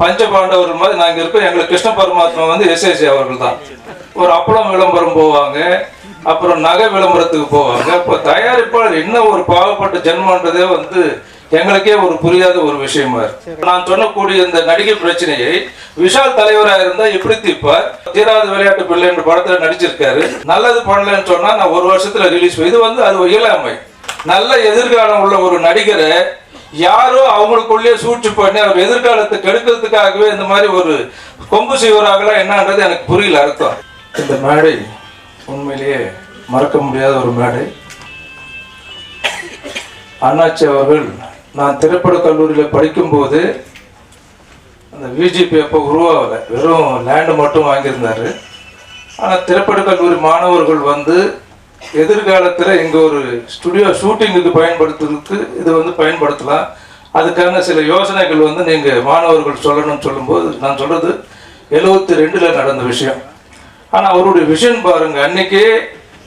பஞ்ச பாண்டவர் மாதிரி நாங்கள் இருக்கோம் எங்களுக்கு கிருஷ்ண பரமாத்மா வந்து எஸ்எஸ்சி அவர்கள் தான் ஒரு அப்பளம் விளம்பரம் போவாங்க அப்புறம் நகை விளம்பரத்துக்கு போவாங்க. இப்போ தயாரிப்பாளர் என்ன ஒரு பாவப்பட்ட ஜென்மன்றதே வந்து எங்களுக்கே ஒரு புரியாத ஒரு விஷயமா இருக்கு. நான் சொன்னக்கூடிய இந்த நடிகை பிரச்சனையை விஷால் தலைவராக இருந்தா எப்படி தீர்ப்பார்? தீராத விளையாட்டு பிள்ளை என்ற படத்துல நடிச்சிருக்காரு. நல்லது பண்ணலன்னு சொன்னா நான் ஒரு வருஷத்துல ரிலீஸ் இது வந்து அது இயலாமை. நல்ல எதிர்காலம் உள்ள ஒரு நடிகரை யாரோ அவங்களுக்குள்ளே சூழ்ச்சி பண்ணி அவர் எதிர்காலத்தை கெடுக்கிறதுக்காகவே இந்த மாதிரி ஒரு கொம்பு செய்வராகலாம் என்னன்றது எனக்கு புரியல அர்த்தம். இந்த மேடை உண்மையிலேயே மறக்க முடியாத ஒரு மேடை. அண்ணாச்சி அவர்கள் நான் திரைப்பட கல்லூரியில் படிக்கும்போது அந்த விஜிபி அப்போ உருவாகலை. வெறும் லேண்டு மட்டும் வாங்கியிருந்தார். ஆனால் திரைப்பட கல்லூரி மாணவர்கள் வந்து எதிர்காலத்தில் இங்கே ஒரு ஸ்டுடியோ ஷூட்டிங்குக்கு பயன்படுத்துறதுக்கு இது வந்து பயன்படுத்தலாம். அதுக்கான சில யோசனைகள் வந்து நீங்கள் மாணவர்கள் சொல்லணும்னு சொல்லும்போது நான் சொல்கிறது எழுபத்தி ரெண்டில் நடந்த விஷயம். ஆனால் அவருடைய விஷன் பாருங்கள் அன்னைக்கே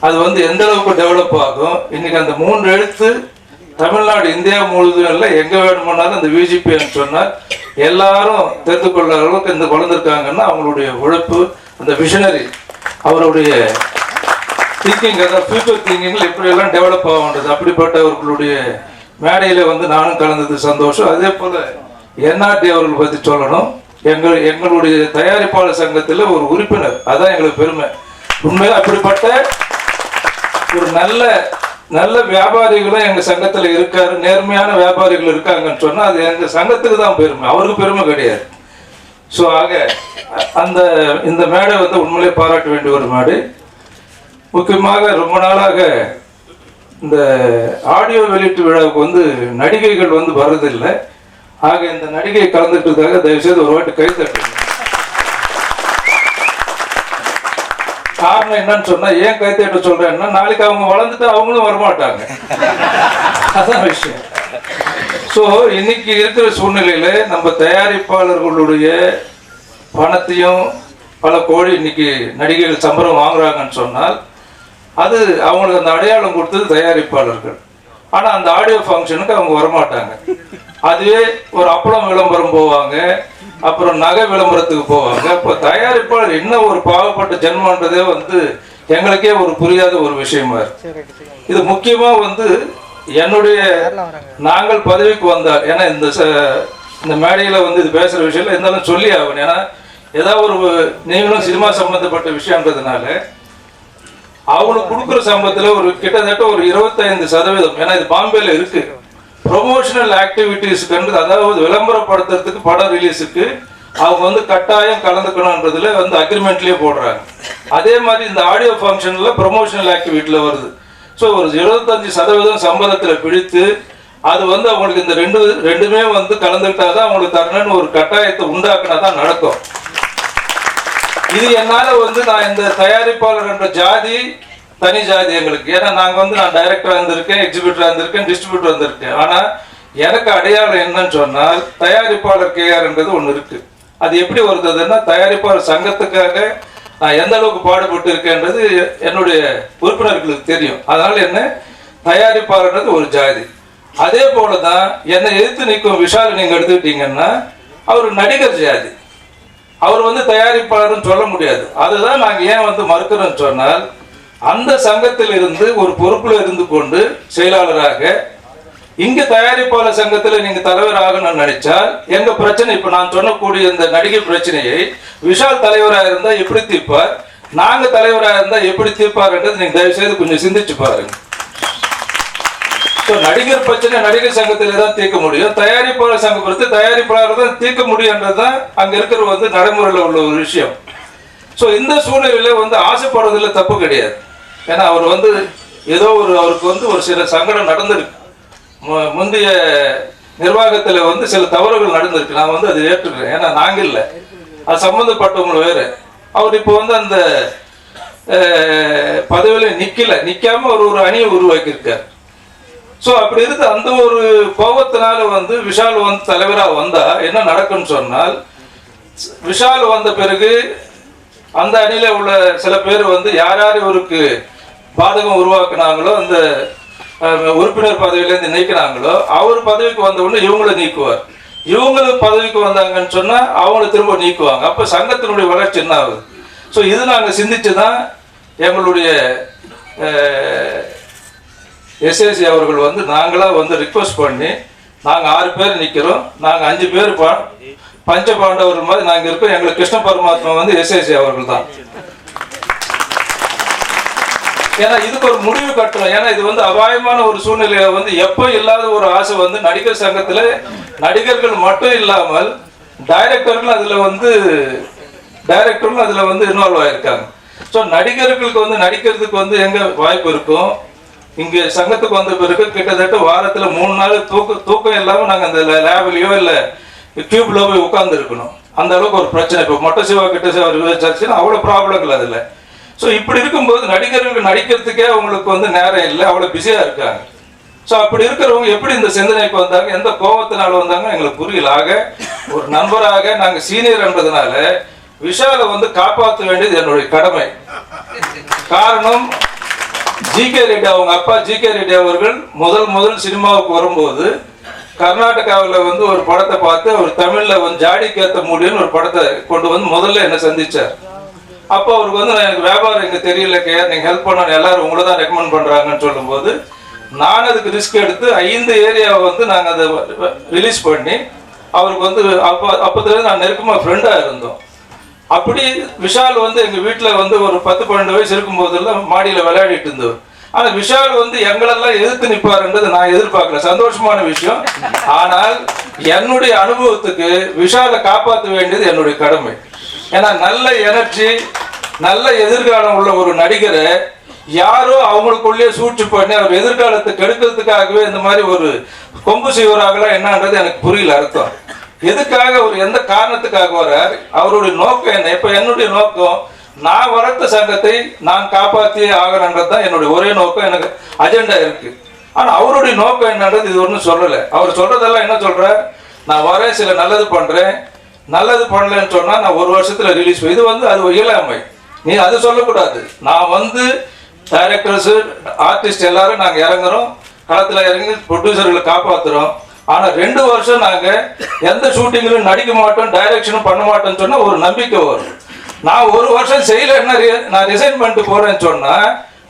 அது வந்து எந்த அளவுக்கு டெவலப் ஆகும்? இன்றைக்கி அந்த மூன்று எழுத்து தமிழ்நாடு இந்தியா முழுவதும் இல்லை எங்கே வேணுமானாலும் அந்த விஜிபின்னு சொன்னால் எல்லாரும் தெரிந்து கொள்ள அளவுக்கு இந்த வளர்ந்துருக்காங்கன்னா அவங்களுடைய உழைப்பு அந்த விஷனரி அவருடைய திங்கிங் அதாவது ஃபியூச்சர் திங்கிங்கில் எப்படியெல்லாம் டெவலப் ஆகுன்றது அப்படிப்பட்டவர்களுடைய மேடையில் வந்து நானும் கலந்தது சந்தோஷம். அதே போல் என்ஆர்டி அவர்கள் பற்றி சொல்லணும். எங்கள் எங்களுடைய தயாரிப்பாளர் சங்கத்தில் ஒரு உறுப்பினர். அதான் எங்களுக்கு பெருமை. உண்மையில் அப்படிப்பட்ட ஒரு நல்ல நல்ல வியாபாரிகளும் எங்க சங்கத்துல இருக்காரு. நேர்மையான வியாபாரிகள் இருக்காங்கன்னு சொன்னா அது எங்க சங்கத்துக்கு தான் பெருமை. அவருக்கு பெருமை கிடையாது. ஸோ ஆக அந்த இந்த மேடை வந்து உண்மையிலே பாராட்ட வேண்டிய ஒரு மேடை. முக்கியமாக ரொம்ப நாளாக இந்த ஆடியோ வெளியீட்டு விழாவுக்கு வந்து நடிகைகள் வந்து வர்றதில்லை. ஆக இந்த நடிகை கலந்துட்டதுக்காக தயவுசெய்து ஒரு வாட்டி கை தட்டுங்க. காரணம் என்னன்னு சொன்னா ஏன் கை தட்ட சொல்றேன்னா நாளைக்கு அவங்க வளர்ந்துட்டு அவங்களும் வரமாட்டாங்க. அதான் விஷயம். ஸோ இன்னைக்கு இருக்கிற சூழ்நிலையில நம்ம தயாரிப்பாளர்களுடைய பணத்தையும் பல கோடி இன்னைக்கு நடிகைகள் சம்பளம் வாங்குறாங்கன்னு சொன்னால் அது அவங்களுக்கு அந்த அடையாளம் கொடுத்தது தயாரிப்பாளர்கள். ஆனா அந்த ஆடியோ ஃபங்க்ஷனுக்கு அவங்க வரமாட்டாங்க. அதுவே ஒரு அப்பளம் விளம்பரம் போவாங்க அப்புறம் நகை விளம்பரத்துக்கு போவாங்க. அப்போ தயாரிப்பாளர் என்ன ஒரு பாவப்பட்ட ஜென்மன்றதே வந்து எங்களுக்கே ஒரு புரியாத ஒரு விஷயமா இருக்கு. இது முக்கியமா வந்து என்னுடைய நாங்கள் பதவிக்கு வந்தால் ஏன்னா இந்த இந்த மேடையில வந்து இது பேசுற விஷயம் இருந்தாலும் சொல்லி ஆகணும். ஏன்னா ஏதாவது ஒரு நீங்களும் சினிமா சம்பந்தப்பட்ட விஷயம்ன்றதுனால அவங்களுக்கு கொடுக்குற சம்பளத்துல ஒரு கிட்டத்தட்ட ஒரு இருபத்தைந்து சதவீதம் ஏன்னா இது பாம்பேல இருக்கு. ப்ரொமோஷனல் ஆக்டிவிட்டீஸ்க்கு அதாவது விளம்பரப்படுத்துறதுக்கு படம் ரிலீஸுக்கு அவங்க வந்து கட்டாயம் கலந்துக்கணும்ன்றதுல வந்து அக்ரிமெண்ட்லயே போடுறாங்க. அதே மாதிரி இந்த ஆடியோ ஃபங்க்ஷன்ல ப்ரொமோஷனல் ஆக்டிவிட்டியில் வருது. ஸோ ஒரு இருபத்தஞ்சு சதவீதம் சம்பளத்தில் பிடித்து அது வந்து அவங்களுக்கு இந்த ரெண்டு ரெண்டுமே வந்து கலந்துக்கிட்டாதான் அவங்களுக்கு தரணும்னு ஒரு கட்டாயத்தை உண்டாக்குனா தான் நடக்கும். இது என்னால வந்து நான் இந்த தயாரிப்பாளர் என்ற ஜாதி தனி ஜாதி எங்களுக்கு. ஏன்னா நாங்கள் வந்து நான் டைரக்டராக இருந்திருக்கேன் எக்ஸிபியூட்டராக இருந்திருக்கேன் டிஸ்ட்ரிபியூட்டர் வந்திருக்கேன் ஆனால் எனக்கு அடையாளம் என்னன்னு சொன்னால் தயாரிப்பாளர் கேஆர்ன்றது ஒன்று இருக்கு. அது எப்படி வருதுன்னா தயாரிப்பாளர் சங்கத்துக்காக நான் எந்த அளவுக்கு பாடுபட்டு இருக்கேன்றது என்னுடைய உறுப்பினர்களுக்கு தெரியும். அதனால என்ன? தயாரிப்பாளர்ன்றது ஒரு ஜாதி. அதே போலதான் என்னை எதிர்த்து நிற்கும் விஷால் நீங்கள் எடுத்துக்கிட்டீங்கன்னா அவர் நடிகர் ஜாதி. அவர் வந்து தயாரிப்பாளர்னு சொல்ல முடியாது. அதுதான் நாங்கள் ஏன் வந்து மறுக்கிறோம் சொன்னால் அந்த சங்கத்தில் இருந்து ஒரு பொறுப்பில் இருந்து கொண்டு செயலாளராக இங்க தயாரிப்பாளர் சங்கத்தில் நீங்க தலைவர் ஆகணும்னு நினைச்சால் எங்க பிரச்சனை இப்ப நான் சொல்லக்கூடிய இந்த நடிகை பிரச்சனையை விஷால் தலைவராக இருந்தா எப்படி தீர்ப்பார்? நாங்க தலைவராக இருந்தா எப்படி தீர்ப்பாருன்றது நீங்க தயவு செய்து கொஞ்சம் சிந்திச்சு பாருங்க. நடிகர் பிரச்சனை நடிகர் சங்கத்திலே தான் தீர்க்க முடியும். தயாரிப்பாளர் சங்கம் பொறுத்து தயாரிப்பாளர் தான் தீர்க்க முடியும்ன்றது தான் அங்க இருக்கிற வந்து நடைமுறையில் உள்ள ஒரு விஷயம். ஸோ இந்த சூழ்நிலையில வந்து ஆசைப்படுறதுல தப்பு கிடையாது. ஏன்னா அவர் வந்து ஏதோ ஒரு அவருக்கு வந்து ஒரு சில சங்கடம் நடந்திருக்கு. முந்தைய நிர்வாகத்தில் வந்து சில தவறுகள் நடந்திருக்கு. நான் வந்து அதை ஏற்றுக்கிறேன். ஏன்னா நாங்கள் இல்லை. அது சம்மந்தப்பட்டவங்க வேறு. அவர் இப்போ வந்து அந்த பதவியில் நிற்கல நிற்காம ஒரு ஒரு அணியை உருவாக்கியிருக்கார். ஸோ அப்படி இருந்து அந்த ஒரு கோபத்தினால வந்து விஷால் வந்து தலைவராக வந்தா என்ன நடக்கும்னு சொன்னால் விஷால் வந்த பிறகு அந்த அணியில் உள்ள சில பேர் வந்து யார் யார் இவருக்கு பாதகம் உருவாக்குனாங்களோ அந்த உறுப்பினர் பதவியிலேருந்து நீக்கினாங்களோ அவர் பதவிக்கு வந்த உடனே இவங்கள நீக்குவார். இவங்களும் பதவிக்கு வந்தாங்கன்னு சொன்னால் அவங்கள திரும்ப நீக்குவாங்க. அப்போ சங்கத்தினுடைய வளர்ச்சி என்ன ஆகுது? ஸோ இது நாங்கள் சிந்திச்சு தான் எங்களுடைய எஸ்ஏசி அவர்கள் வந்து நாங்களாக வந்து ரிக்வஸ்ட் பண்ணி நாங்கள் ஆறு பேர் நிற்கிறோம் நாங்கள் அஞ்சு பேர் பா பஞ்ச பாண்டவர்கள் மாதிரி நாங்கள் இருக்கோம். எங்களுக்கு கிருஷ்ண பரமாத்மா வந்து எஸ்ஏசி அவர்கள் தான் ஏன்னா இதுக்கு ஒரு முடிவு கட்டணும் ஏன்னா இது வந்து அபாயமான ஒரு சூழ்நிலையில வந்து எப்போ இல்லாத ஒரு ஆசை வந்து நடிகர் சங்கத்தில் நடிகர்கள் மட்டும் இல்லாமல் டைரக்டர்கள் அதில் வந்து டைரக்டரும் அதில் வந்து இன்வால்வ் ஆகிருக்காங்க ஸோ நடிகர்களுக்கு வந்து நடிக்கிறதுக்கு வந்து எங்கே வாய்ப்பு இருக்கும்? இங்க சங்கத்துக்கு வந்த பிறகு கிட்டத்தட்ட வாரத்துல மூணு நாள் தூக்க தூக்கம் இல்லாம நாங்க அந்த லேபிலையோ இல்ல டியூப்ல போய் உட்கார்ந்து இருக்கணும். அந்த அளவுக்கு ஒரு பிரச்சனை. இப்போ மொட்டை சிவா கிட்ட சிவா விசாரிச்சுன்னா அவ்வளோ ப்ராப்ளங்கள் அதில். ஸோ இப்படி இருக்கும்போது நடிகர்கள் நடிக்கிறதுக்கே அவங்களுக்கு வந்து நேரம் இல்லை. அவ்வளோ பிஸியாக இருக்காங்க. ஸோ அப்படி இருக்கிறவங்க எப்படி இந்த சிந்தனைக்கு வந்தாங்க? எந்த கோபத்தினால வந்தாங்க எங்களுக்கு புரியலாக ஒரு நண்பராக நாங்கள் சீனியர் என்றதுனால விஷாலை வந்து காப்பாற்ற வேண்டியது என்னுடைய கடமை. காரணம் ஜி கே ரெட்டி அவங்க அப்பா ஜி கே ரெட்டி அவர்கள் முதல் முதல் சினிமாவுக்கு வரும்போது கர்நாடகாவில் வந்து ஒரு படத்தை பார்த்து அவர் தமிழில் வந்து ஜாடி கேத்த முடியும்னு ஒரு படத்தை கொண்டு வந்து முதல்ல என்னை சந்திச்சார். அப்போ அவருக்கு வந்து எனக்கு வியாபாரம் இங்கே தெரியல கே நீங்கள் ஹெல்ப் பண்ணணும் எல்லாரும் உங்களை தான் ரெக்கமெண்ட் பண்ணுறாங்கன்னு சொல்லும்போது நான் அதுக்கு ரிஸ்க் எடுத்து ஐந்து ஏரியாவை வந்து நாங்கள் அதை ரிலீஸ் பண்ணி அவருக்கு வந்து அப்போ அப்போதுலேருந்து நான் நெருக்கமாக ஃப்ரெண்டாக இருந்தோம். அப்படி விஷால் வந்து எங்கள் வீட்டில் வந்து ஒரு பத்து பன்னெண்டு வயசு இருக்கும் போதெல்லாம் மாடியில் விளையாடிட்டு இருந்தவர். ஆனால் விஷால் வந்து எங்களெல்லாம் எதிர்த்து நிற்பாருன்றது நான் எதிர்பார்க்கல. சந்தோஷமான விஷயம். ஆனால் என்னுடைய அனுபவத்துக்கு விஷாலை காப்பாற்ற வேண்டியது என்னுடைய கடமை. ஏன்னா நல்ல எனர்ஜி நல்ல எதிர்காலம் உள்ள ஒரு நடிகரை யாரோ அவங்களுக்குள்ளேயே சூழ்ச்சி பண்ணி அவர் எதிர்காலத்தை கெடுக்கிறதுக்காகவே இந்த மாதிரி ஒரு கொம்பு செய்வராகலாம் என்னன்றது எனக்கு புரியல அர்த்தம். எதுக்காக அவர் எந்த காரணத்துக்காக வர்றார்? அவருடைய நோக்கம் என்ன? இப்ப என்னுடைய நோக்கம் நான் வளர்த்த சங்கத்தை நான் காப்பாற்றியே ஆகிறன்றது தான் என்னுடைய ஒரே நோக்கம். எனக்கு அஜெண்டா இருக்கு. ஆனா அவருடைய நோக்கம் என்னன்றது இது ஒன்றும் சொல்லலை. அவர் சொல்றதெல்லாம் என்ன சொல்றார்? நான் வரேன் சில நல்லது பண்றேன். நல்லது பண்ணலன்னு சொன்னா நான் ஒரு வருஷத்துல ரிலீஸ் இது வந்து அது இயலாமை. நீ அது சொல்லக்கூடாது. நான் வந்து டைரக்டர்ஸு ஆர்டிஸ்ட் எல்லாரும் நாங்கள் இறங்குறோம். களத்தில் இறங்கி ப்ரொடியூசர்களை காப்பாற்றுறோம் ஆனா ரெண்டு வருஷம் நாங்க எந்த ஷூட்டிங்லையும் நடிக்க மாட்டோம் டைரக்ஷனும் பண்ண மாட்டோம்னு சொன்னா ஒரு நம்பிக்கை வரும். நான் ஒரு வருஷம் செய்யலன்னா நான் ரிசைன் பண்ணிட்டு போறேன்னு சொன்னா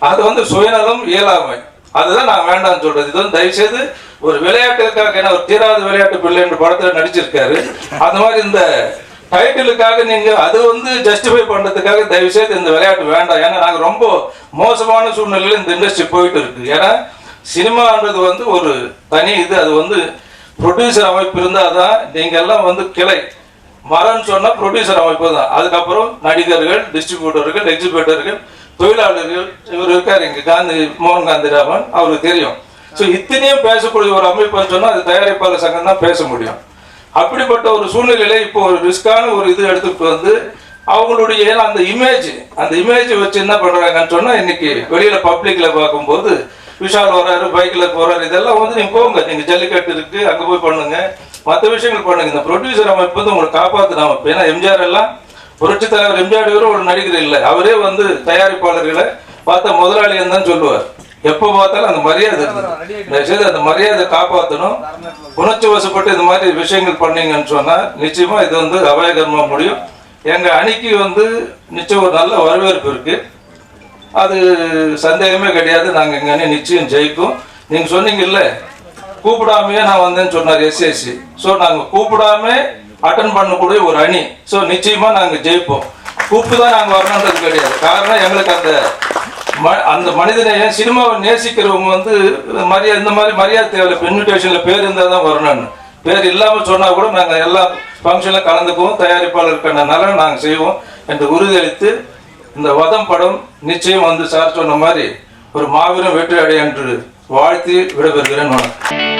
அது வந்து சுயநலம் இயலாமை. அதுதான் நான் வேண்டாம்னு சொல்றது. இது வந்து தயவுசெய்து ஒரு விளையாட்டுக்காக ஏன்னா ஒரு தீராத விளையாட்டு பிள்ளை என்ற படத்துல நடிச்சிருக்காரு. அந்த மாதிரி இந்த டைட்டிலுக்காக நீங்க அது வந்து ஜஸ்டிஃபை பண்றதுக்காக தயவு செய்து இந்த விளையாட்டு வேண்டாம். ஏன்னா நாங்க ரொம்ப மோசமான சூழ்நிலையில இந்த இண்டஸ்ட்ரி போயிட்டு இருக்கு. ஏன்னா சினிமான்றது வந்து ஒரு தனி இது. அது வந்து ப்ரொடியூசர் அமைப்பு இருந்தால் தான் நீங்கள் எல்லாம் வந்து கிளை. மரம்னு சொன்னால் ப்ரொடியூசர் அமைப்பு தான். அதுக்கப்புறம் நடிகர்கள் டிஸ்ட்ரிபியூட்டர்கள் எக்ஸிபியூட்டர்கள் தொழிலாளர்கள் இவர் இருக்கார் இங்கே காந்தி மோகன் காந்தி ராமன் அவருக்கு தெரியும். ஸோ இத்தனையும் பேசக்கூடிய ஒரு அமைப்புன்னு சொன்னால் அது தயாரிப்பாளர் சங்கம் தான் பேச முடியும். அப்படிப்பட்ட ஒரு சூழ்நிலையில இப்போ ஒரு ரிஸ்கான ஒரு இது எடுத்துட்டு வந்து அவங்களுடைய அந்த இமேஜ் அந்த இமேஜ் வச்சு என்ன பண்றாங்கன்னு சொன்னா இன்னைக்கு வெளியில பப்ளிக்ல பார்க்கும்போது விஷால் வராரு பைக்ல போறாரு இதெல்லாம் வந்து நீங்க போங்க நீங்க ஜல்லிக்கட்டு இருக்கு அங்க போய் பண்ணுங்க. மற்ற விஷயங்கள் பண்ணுங்க. இந்த ப்ரொடியூசர் அமைப்பு வந்து உங்களை காப்பாத்துன அமைப்பு. ஏன்னா எம்ஜிஆர் எல்லாம் புரட்சி தலைவர் எம்ஜிஆர் இவரும் ஒரு நடிகர் இல்லை. அவரே வந்து தயாரிப்பாளர்களை பார்த்த முதலாளி தான் சொல்லுவார். எப்போ பார்த்தாலும் அந்த மரியாதை இருக்குது அந்த மரியாதை காப்பாற்றணும் உணர்ச்சி வசப்பட்டு இந்த மாதிரி விஷயங்கள் பண்ணீங்கன்னு சொன்னா நிச்சயமா இது வந்து அபாயகரமா முடியும். எங்க அணிக்கு வந்து நிச்சயம் ஒரு நல்ல வரவேற்பு இருக்கு. அது சந்தேகமே கிடையாது. நாங்கள் எங்கன்னு நிச்சயம் ஜெயிக்கும். நீங்கள் சொன்னீங்கல்ல கூப்பிடாமையே நான் வந்தேன்னு சொன்னார் எஸ்எஸ்சி ஸோ நாங்கள் கூப்பிடாம அட்டன் பண்ணக்கூடிய ஒரு அணி. ஸோ நிச்சயமாக நாங்கள் ஜெயிப்போம். கூப்பிட்டு தான் நாங்கள் வரணுன்றது கிடையாது. காரணம் எங்களுக்கு அந்த ம- அந்த மனிதனை சினிமாவை நேசிக்கிறவங்க வந்து மரியாதை இந்த மாதிரி மரியாதை தேவையில்லை. இன்விடேஷனில் பேர் இருந்தால் தான் வரணும்னு. பேர் இல்லாமல் சொன்னால் கூட நாங்கள் எல்லா ஃபங்க்ஷனில் கலந்துக்குவோம். தயாரிப்பாளருக்கான நலன் நாங்கள் செய்வோம் என்று உறுதியளித்து இந்த வதம் படம் நிச்சயம் வந்து சார் சொன்ன மாதிரி ஒரு மாபெரும் வெற்றி அடைய என்று வாழ்த்தி விடைபெறுகிறேன். வணக்கம்.